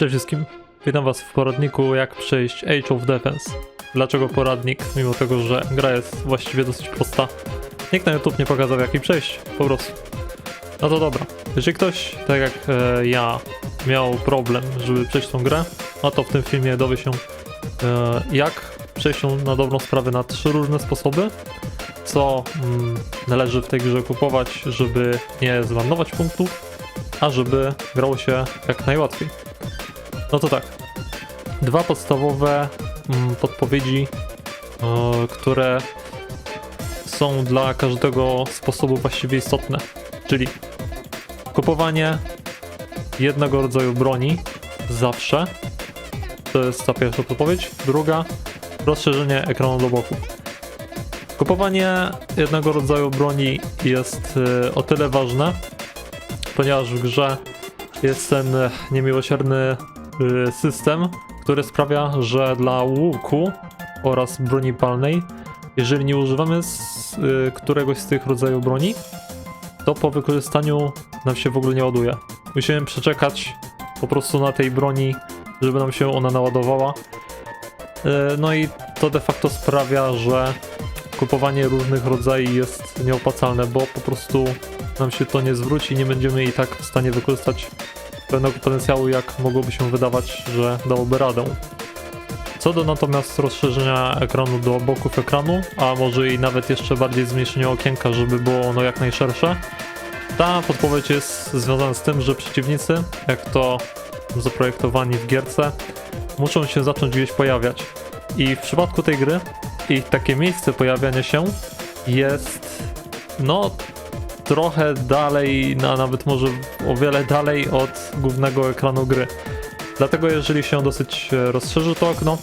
Cześć wszystkim, witam was w poradniku jak przejść Age of Defense. Dlaczego poradnik, mimo tego, że gra jest właściwie dosyć prosta? Nikt na YouTube nie pokazał jak jej przejść, po prostu. No to dobra, jeżeli ktoś, tak jak e, ja, miał problem, żeby przejść tą grę, no to w tym filmie dowie się e, jak przejść ją na dobrą sprawę na trzy różne sposoby, co mm, należy w tej grze kupować, żeby nie zmarnować punktów, a żeby grało się jak najłatwiej. No to tak. Dwa podstawowe mm, podpowiedzi, e, które są dla każdego sposobu właściwie istotne. Czyli kupowanie jednego rodzaju broni zawsze. To jest ta pierwsza podpowiedź. Druga, rozszerzenie ekranu do boku. Kupowanie jednego rodzaju broni jest e, o tyle ważne, ponieważ w grze jest ten niemiłosierny system, który sprawia, że dla łuku oraz broni palnej, jeżeli nie używamy z, y, któregoś z tych rodzajów broni, to po wykorzystaniu nam się w ogóle nie ładuje. Musimy przeczekać po prostu na tej broni, żeby nam się ona naładowała. Y, No i to de facto sprawia, że kupowanie różnych rodzajów jest nieopłacalne, bo po prostu nam się to nie zwróci i nie będziemy i tak w stanie wykorzystać pełnego potencjału, jak mogłoby się wydawać, że dałoby radę. Co do natomiast rozszerzenia ekranu do boków ekranu, a może i nawet jeszcze bardziej zmniejszenia okienka, żeby było ono jak najszersze, ta podpowiedź jest związana z tym, że przeciwnicy, jak to zaprojektowani w gierce, muszą się zacząć gdzieś pojawiać. I w przypadku tej gry ich takie miejsce pojawiania się jest no trochę dalej, a nawet może o wiele dalej od głównego ekranu gry. Dlatego jeżeli się dosyć e, rozszerzy to okno,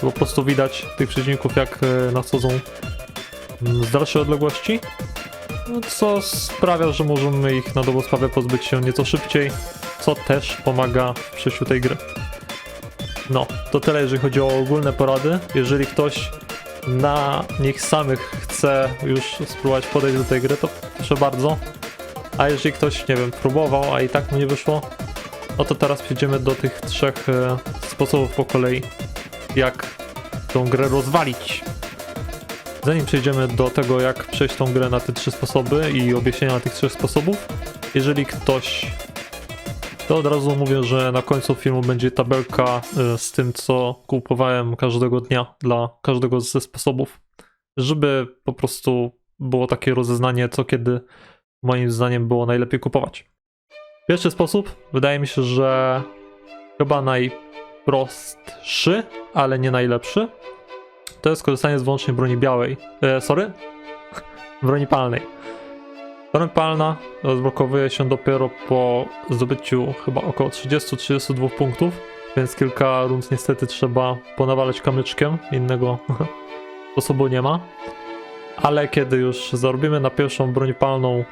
to po prostu widać tych przeciwników jak e, nadchodzą mm, z dalszej odległości, no, co sprawia, że możemy ich na dobrą sprawę pozbyć się nieco szybciej, co też pomaga w przejściu tej gry. No, to tyle jeżeli chodzi o ogólne porady. Jeżeli ktoś na nich samych chce już spróbować podejść do tej gry, to proszę bardzo. A jeżeli ktoś, nie wiem, próbował, a i tak mu nie wyszło, no to teraz przejdziemy do tych trzech e, sposobów po kolei, jak tą grę rozwalić. Zanim przejdziemy do tego, jak przejść tą grę na te trzy sposoby i objaśnienia tych trzech sposobów, jeżeli ktoś to od razu mówię, że na końcu filmu będzie tabelka y, z tym, co kupowałem każdego dnia dla każdego ze sposobów, żeby po prostu było takie rozeznanie, co kiedy moim zdaniem było najlepiej kupować. Pierwszy sposób, wydaje mi się, że chyba najprostszy, ale nie najlepszy, to jest korzystanie z wyłącznie broni białej. E, sorry? broni palnej. Broń palna rozblokowuje się dopiero po zdobyciu chyba około 30-32 punktów, więc kilka rund niestety trzeba ponawalać kamyczkiem, innego sposobu nie ma. Ale kiedy już zarobimy na pierwszą broń palną,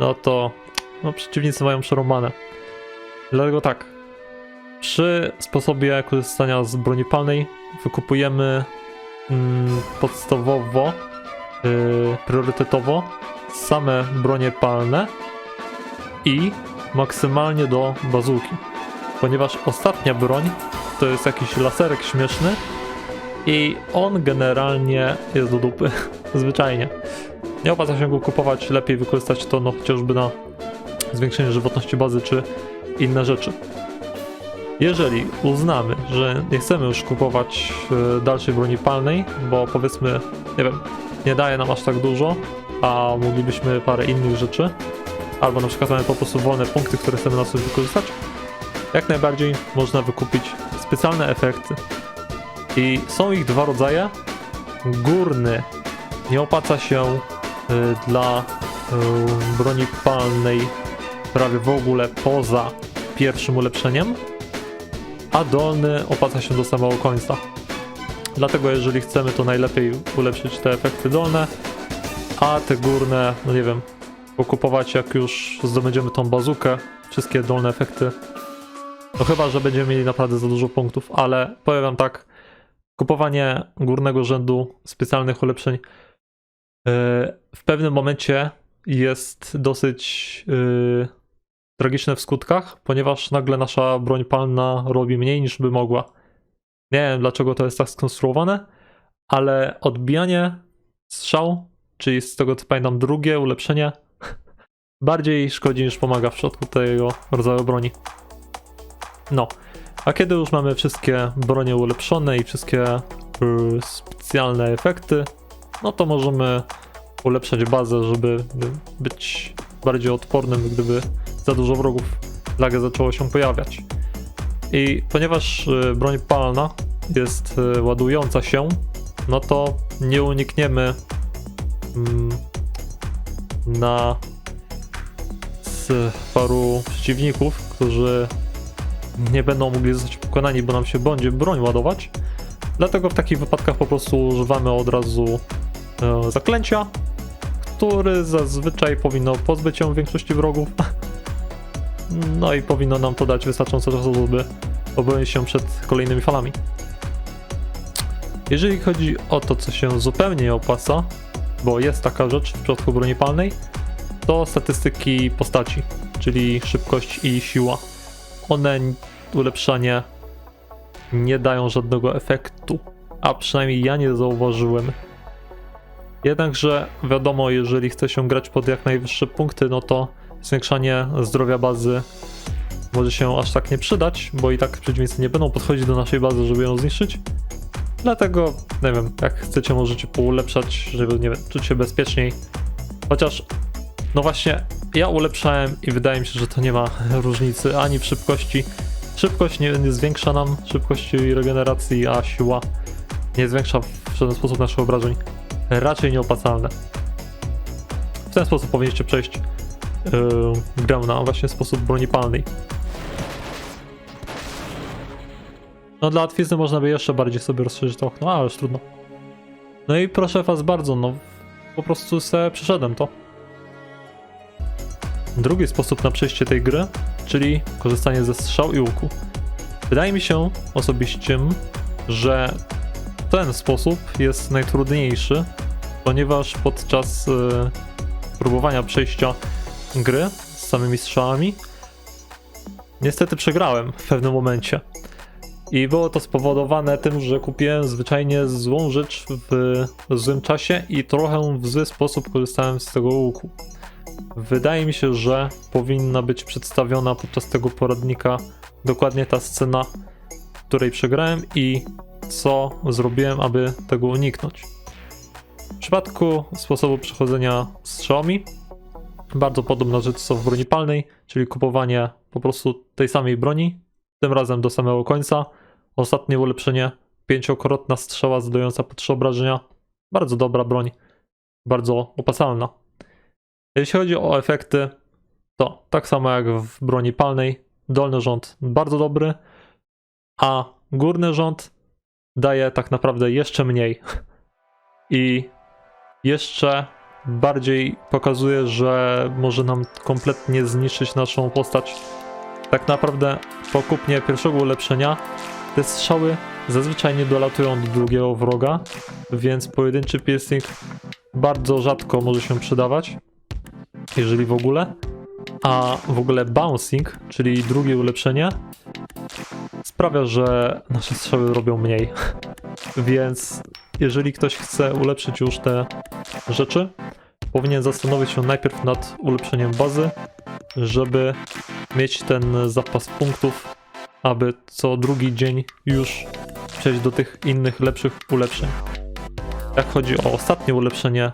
no to no, przeciwnicy mają przerąbane. Dlatego tak, przy sposobie korzystania z broni palnej wykupujemy mm, podstawowo, yy, priorytetowo same bronie palne i maksymalnie do bazuki. Ponieważ ostatnia broń to jest jakiś laserek śmieszny i on generalnie jest do dupy. Zwyczajnie. Nie opłaca się go kupować, lepiej wykorzystać to no chociażby na zwiększenie żywotności bazy czy inne rzeczy. Jeżeli uznamy, że nie chcemy już kupować e, dalszej broni palnej, bo powiedzmy, nie wiem, nie daje nam aż tak dużo, a moglibyśmy parę innych rzeczy, albo na przykład mamy po prostu wolne punkty, które chcemy na coś wykorzystać, jak najbardziej można wykupić specjalne efekty. I są ich dwa rodzaje. Górny nie opłaca się y, dla y, broni palnej prawie w ogóle poza pierwszym ulepszeniem, a dolny opłaca się do samego końca. Dlatego jeżeli chcemy, to najlepiej ulepszyć te efekty dolne, a te górne, no nie wiem, pokupować jak już zdobędziemy tą bazukę, wszystkie dolne efekty. No chyba, że będziemy mieli naprawdę za dużo punktów, ale powiem wam tak, kupowanie górnego rzędu specjalnych ulepszeń yy, w pewnym momencie jest dosyć yy, tragiczne w skutkach, ponieważ nagle nasza broń palna robi mniej niż by mogła. Nie wiem dlaczego to jest tak skonstruowane, ale odbijanie strzał, czyli z tego co pamiętam drugie ulepszenie, bardziej szkodzi niż pomaga w przypadku tego rodzaju broni. No, a kiedy już mamy wszystkie bronie ulepszone i wszystkie y, specjalne efekty, no to możemy ulepszać bazę, żeby y, być bardziej odpornym, gdyby za dużo wrogów nagle zaczęło się pojawiać. I ponieważ y, broń palna jest y, ładująca się, no to nie unikniemy na z paru przeciwników, którzy nie będą mogli zostać pokonani, bo nam się będzie broń ładować. Dlatego w takich wypadkach po prostu używamy od razu e, zaklęcia, który zazwyczaj powinno pozbyć się większości wrogów. No i powinno nam to dać wystarczająco czasu, żeby obronić się przed kolejnymi falami. Jeżeli chodzi o to, co się zupełnie nie opłaca, bo jest taka rzecz w przypadku broni palnej, to statystyki postaci, czyli szybkość i siła. One ulepszanie nie dają żadnego efektu, a przynajmniej ja nie zauważyłem. Jednakże wiadomo, jeżeli chce się grać pod jak najwyższe punkty, no to zwiększanie zdrowia bazy może się aż tak nie przydać, bo i tak przeciwnicy nie będą podchodzić do naszej bazy, żeby ją zniszczyć. Dlatego, nie wiem, jak chcecie, możecie poulepszać, żeby, nie wiem, czuć się bezpieczniej. Chociaż, no właśnie, ja ulepszałem i wydaje mi się, że to nie ma różnicy ani w szybkości. Szybkość nie, nie zwiększa nam szybkości regeneracji, a siła nie zwiększa w żaden sposób naszych obrażeń. Raczej nieopłacalne. W ten sposób powinniście przejść yy, grę na właśnie sposób broni palnej. No dla łatwizny można by jeszcze bardziej sobie rozszerzyć to okno, ale już trudno. No i proszę was bardzo, no po prostu se przeszedłem to. Drugi sposób na przejście tej gry, czyli korzystanie ze strzał i łuku. Wydaje mi się osobiście, że ten sposób jest najtrudniejszy, ponieważ podczas y, próbowania przejścia gry z samymi strzałami niestety przegrałem w pewnym momencie. I było to spowodowane tym, że kupiłem zwyczajnie złą rzecz w złym czasie i trochę w zły sposób korzystałem z tego łuku. Wydaje mi się, że powinna być przedstawiona podczas tego poradnika dokładnie ta scena, w której przegrałem i co zrobiłem, aby tego uniknąć. W przypadku sposobu przechodzenia strzałami, bardzo podobna rzecz co w broni palnej, czyli kupowanie po prostu tej samej broni, tym razem do samego końca. Ostatnie ulepszenie, pięciokrotna strzała zadająca po trzy obrażenia. Bardzo dobra broń, bardzo opłacalna. Jeśli chodzi o efekty, to tak samo jak w broni palnej, dolny rząd bardzo dobry, a górny rząd daje tak naprawdę jeszcze mniej. I jeszcze bardziej pokazuje, że może nam kompletnie zniszczyć naszą postać. Tak naprawdę po kupnie pierwszego ulepszenia te strzały zazwyczaj nie dolatują do drugiego wroga, więc pojedynczy piercing bardzo rzadko może się przydawać, jeżeli w ogóle. A w ogóle bouncing, czyli drugie ulepszenie, sprawia, że nasze strzały robią mniej. Więc jeżeli ktoś chce ulepszyć już te rzeczy, powinien zastanowić się najpierw nad ulepszeniem bazy, żeby mieć ten zapas punktów, aby co drugi dzień już przejść do tych innych, lepszych ulepszeń. Jak chodzi o ostatnie ulepszenie e,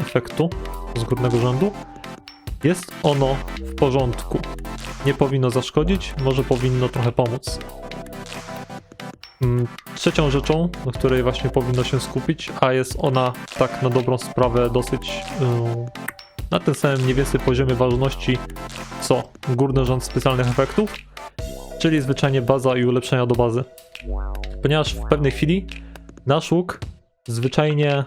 efektu z górnego rzędu, jest ono w porządku. Nie powinno zaszkodzić, może powinno trochę pomóc. Mm, Trzecią rzeczą, na której właśnie powinno się skupić, a jest ona tak na dobrą sprawę dosyć yy, na tym samym mniej więcej poziomie ważności co górny rząd specjalnych efektów, czyli zwyczajnie baza i ulepszenia do bazy. Ponieważ w pewnej chwili nasz łuk zwyczajnie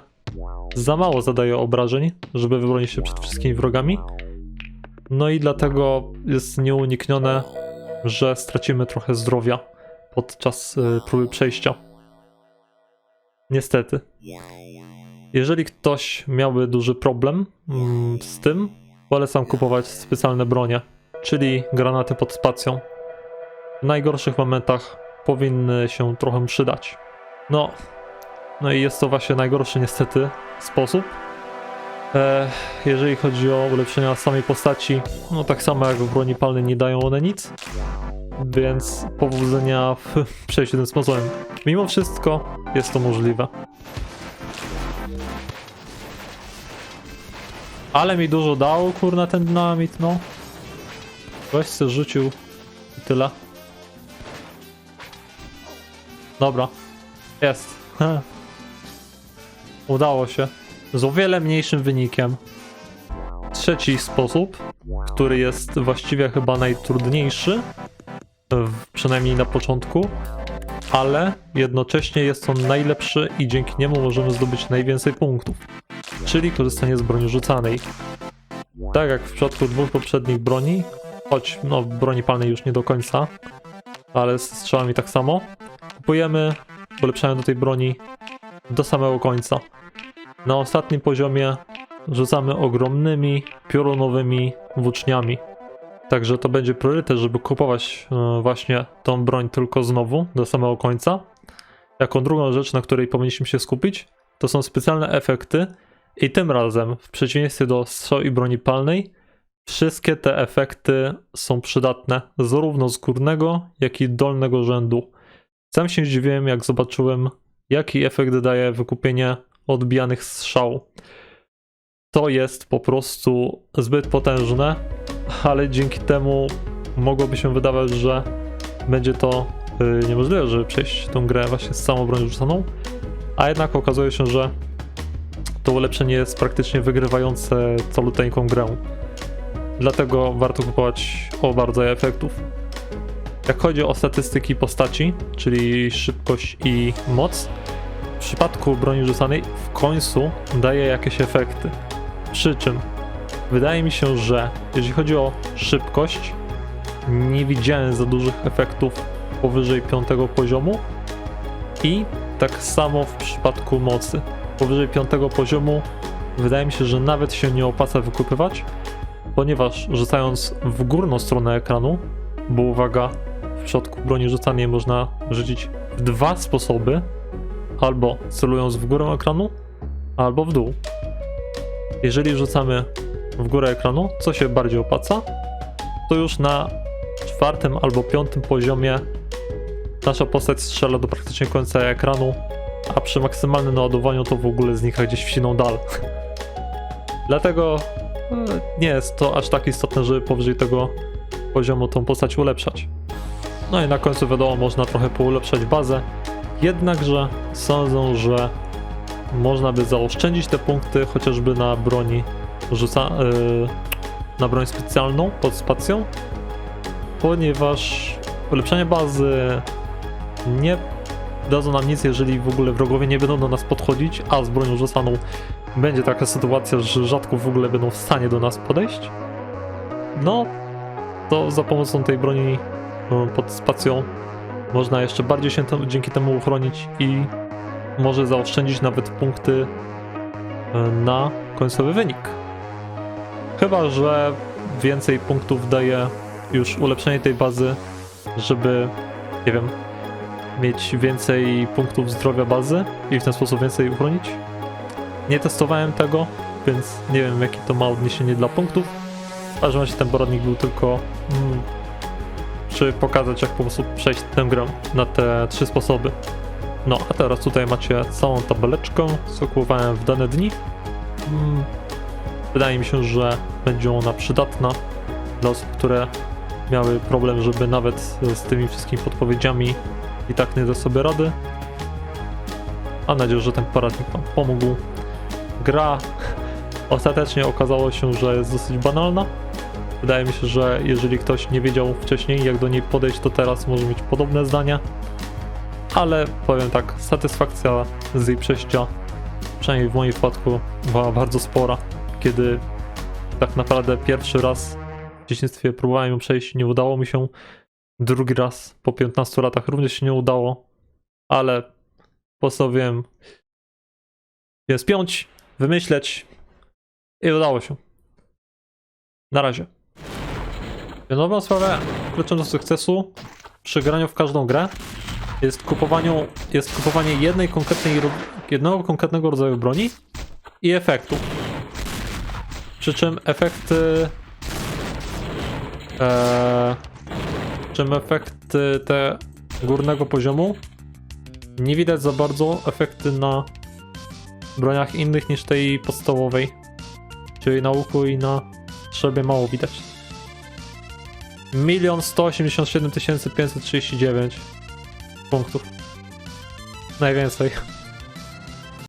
za mało zadaje obrażeń, żeby wybronić się przed wszystkimi wrogami. No i dlatego jest nieuniknione, że stracimy trochę zdrowia podczas y, próby przejścia. Niestety. Jeżeli ktoś miałby duży problem mm, z tym, polecam kupować specjalne bronie, czyli granaty pod spacją. W najgorszych momentach powinny się trochę przydać. No, no i jest to właśnie najgorszy niestety sposób. E, jeżeli chodzi o ulepszenia samej postaci, no tak samo jak w broni palnej nie dają one nic, więc powodzenia w przejściu tym sposobem. Mimo wszystko jest to możliwe. Ale mi dużo dało, kurna, ten dynamit, no. Weź se rzucił i tyle. Dobra. Jest. Udało się. Z o wiele mniejszym wynikiem. Trzeci sposób, który jest właściwie chyba najtrudniejszy, przynajmniej na początku, ale jednocześnie jest on najlepszy i dzięki niemu możemy zdobyć najwięcej punktów, czyli korzystanie z broni rzucanej. Tak jak w przypadku dwóch poprzednich broni, choć no broni palnej już nie do końca, ale z strzałami tak samo, kupujemy ulepszenia do tej broni do samego końca. Na ostatnim poziomie rzucamy ogromnymi, piorunowymi włóczniami. Także to będzie priorytet, żeby kupować e, właśnie tą broń tylko znowu do samego końca. Jako drugą rzecz, na której powinniśmy się skupić, to są specjalne efekty. I tym razem, w przeciwieństwie do strzał i broni palnej, wszystkie te efekty są przydatne zarówno z górnego, jak i dolnego rzędu. Sam się zdziwiłem, jak zobaczyłem, jaki efekt daje wykupienie odbijanych strzał. To jest po prostu zbyt potężne, ale dzięki temu mogłoby się wydawać, że będzie to yy, niemożliwe, żeby przejść tą grę właśnie z samą bronią rzucaną, a jednak okazuje się, że to ulepszenie jest praktycznie wygrywające caluteńką grę. Dlatego warto kupować oba rodzaje efektów. Jak chodzi o statystyki postaci, czyli szybkość i moc, w przypadku broni rzucanej w końcu daje jakieś efekty. Przy czym wydaje mi się, że jeżeli chodzi o szybkość, nie widziałem za dużych efektów powyżej piątego poziomu i tak samo w przypadku mocy. Powyżej piątego poziomu wydaje mi się, że nawet się nie opłaca wykupywać, ponieważ rzucając w górną stronę ekranu, bo uwaga, w przypadku broni rzucanej można rzucić w dwa sposoby, albo celując w górę ekranu, albo w dół. Jeżeli rzucamy w górę ekranu, co się bardziej opłaca, to już na czwartym albo piątym poziomie nasza postać strzela do praktycznie końca ekranu, a przy maksymalnym naładowaniu to w ogóle znika gdzieś w siną dal. Dlatego e, nie jest to aż tak istotne, żeby powyżej tego poziomu tą postać ulepszać. No i na końcu wiadomo, można trochę poulepszać bazę, jednakże sądzę, że można by zaoszczędzić te punkty chociażby na broni rzuca, yy, na broń specjalną pod spacją, ponieważ ulepszenie bazy nie dadzą nam nic, jeżeli w ogóle wrogowie nie będą do nas podchodzić, a z bronią rzucaną będzie taka sytuacja, że rzadko w ogóle będą w stanie do nas podejść. No, to za pomocą tej broni yy, pod spacją można jeszcze bardziej się dzięki temu uchronić i może zaoszczędzić nawet punkty e, na końcowy wynik. Chyba, że więcej punktów daje już ulepszenie tej bazy, żeby, nie wiem, mieć więcej punktów zdrowia bazy i w ten sposób więcej uchronić. Nie testowałem tego, więc nie wiem, jakie to ma odniesienie dla punktów. W każdym razie ten poradnik był tylko mm, czy pokazać, jak po prostu przejść tę grę na te trzy sposoby. No, a teraz tutaj macie całą tabeleczkę, co kupowałem w dane dni. Mm, Wydaje mi się, że będzie ona przydatna dla osób, które miały problem, żeby nawet z tymi wszystkimi podpowiedziami i tak nie da sobie rady. Mam nadzieję, że ten poradnik Wam pomógł. Gra ostatecznie okazało się, że jest dosyć banalna, Wydaje mi się, że jeżeli ktoś nie wiedział wcześniej, jak do niej podejść, to teraz może mieć podobne zdania. Ale powiem tak, satysfakcja z jej przejścia, przynajmniej w moim przypadku, była bardzo spora. Kiedy tak naprawdę pierwszy raz w dzieciństwie próbowałem ją przejść, nie udało mi się. Drugi raz po 15 latach również się nie udało, ale postanowiłem je spiąć, wymyśleć i udało się. Na razie. Nową sprawę kluczem do sukcesu przy graniu w każdą grę jest, kupowaniu, jest kupowanie jednej konkretnej, jednego konkretnego rodzaju broni i efektu. Przy czym efekty. E, czym efekty te górnego poziomu nie widać za bardzo efekty na broniach innych niż tej podstawowej. Czyli na łuku i na strzelbie mało widać. 1 187 539 punktów. Najwięcej.